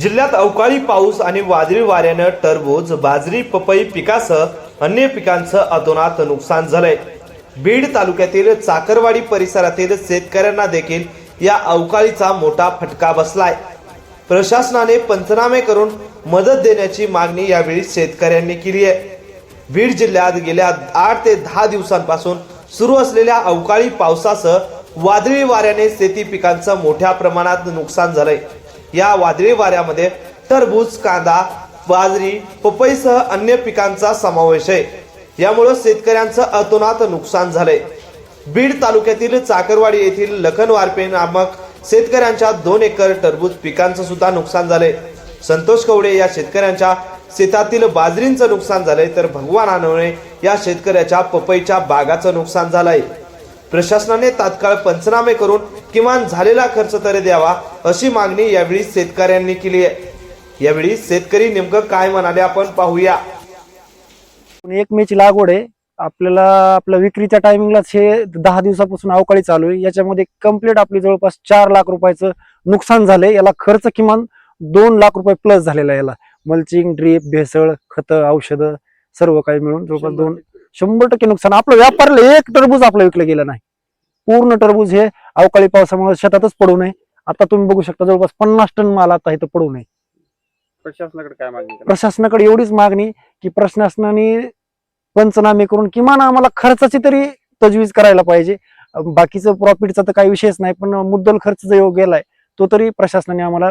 जिल्ह्यात अवकाळी पाऊस आणि वादळी वाऱ्यानं टरबूज बाजरी पपई पिकासह अन्य पिकांचं अतोनात नुकसान झालंय. बीड तालुक्यातील चाकरवाडी परिसरातील शेतकऱ्यांना देखील या अवकाळीचा मोठा फटका बसलाय. प्रशासनाने पंचनामे करून मदत देण्याची मागणी यावेळी शेतकऱ्यांनी केली आहे. बीड जिल्ह्यात गेल्या आठ ते दहा दिवसांपासून सुरू असलेल्या अवकाळी पावसासह वादळी वाऱ्याने शेती पिकांचं मोठ्या प्रमाणात नुकसान झालंय. या वादळी वाऱ्यामध्ये टरबूज कांदा बाजरी पपईसह अन्य पिकांचा समावेश आहे. यामुळं शेतकऱ्यांचं अतोनात नुकसान झालंय. बीड तालुक्यातील चाकरवाडी येथील लखन वारपे नामक शेतकऱ्यांच्या दोन एकर टरबूज पिकांचं सुद्धा नुकसान झाले संतोष कवडे या शेतकऱ्यांच्या शेतातील बाजरींचं नुकसान झालंय तर भगवान आनवणे या शेतकऱ्याच्या पपईच्या बागाचं नुकसान झालंय. प्रशासनाने तात्काळ पंचनामे करून किमान झालेला खर्च तरी द्यावा अशी मागणी यावेळी शेतकऱ्यांनी केली आहे. यावेळी शेतकरी नेमकं काय म्हणाले आपण पाहूया. पण एक मेची लागवड आहे. आपल्याला आपल्या विक्रीच्या टायमिंगलाच हे दहा दिवसापासून अवकाळी चालू आहे. याच्यामध्ये कंप्लीट आपली जवळपास चार लाख रुपयाचं नुकसान झालंय. याला खर्च किमान दोन लाख रुपये प्लस झालेला आहे याला. मल्चिंग ड्रीप भेसळ खतं औषधं सर्व काही मिळून जवळपास दोन शंभर टक्के नुकसान. आपलं व्यापारला एक टरबूज आपलं विकलं गेलं नाही. पूर्ण टरबूज हे अवकाळी पावसामुळे शेतातच पडू नये. आता तुम्ही बघू शकता जवळपास पन्नास टन माल आता इथं पडू नये. प्रशासनाकडे काय मागणी प्रशासनाकडे एवढीच मागणी की प्रशासनाने पंचनामे करून किमान आम्हाला खर्चाची तरी तजवीज करायला पाहिजे. बाकीचं प्रॉफिटचा तर काही विषयच नाही पण मुद्दल खर्च जो गेलाय तो तरी प्रशासनाने आम्हाला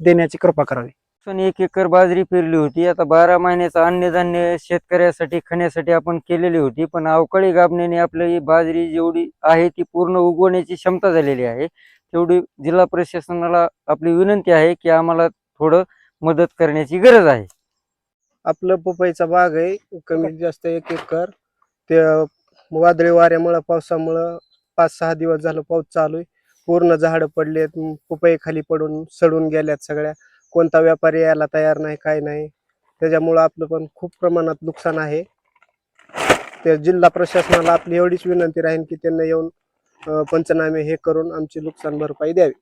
देण्याची कृपा करावी. पण एक एकर बाजरी पेरली होती. आता बारा महिन्याचं अन्नधान्य शेतकऱ्यासाठी खाण्यासाठी आपण केलेली होती. पण अवकाळी गाबण्याने आपली बाजरी जेवढी आहे ती पूर्ण उगवण्याची क्षमता झालेली आहे. तेवढी जिल्हा प्रशासनाला आपली विनंती आहे की आम्हाला थोडं मदत करण्याची गरज आहे. आपलं पपईचा बाग आहे. कमीत जास्त एक एकर. ते वादळी वाऱ्यामुळं पावसामुळं पाच सहा दिवस झालं पाऊस चालू आहे. पूर्ण झाडं पडलेत. आहेत पपई खाली पडून सडून गेल्यात सगळ्या. कोणता व्यापारी यायला तयार नाही काय नाही. त्याच्यामुळं आपलं पण खूप प्रमाणात नुकसान आहे. त्या जिल्हा प्रशासनाला आपली एवढीच विनंती राहील की त्यांना येऊन पंचनामे हे करून आमची नुकसान भरपाई द्यावी.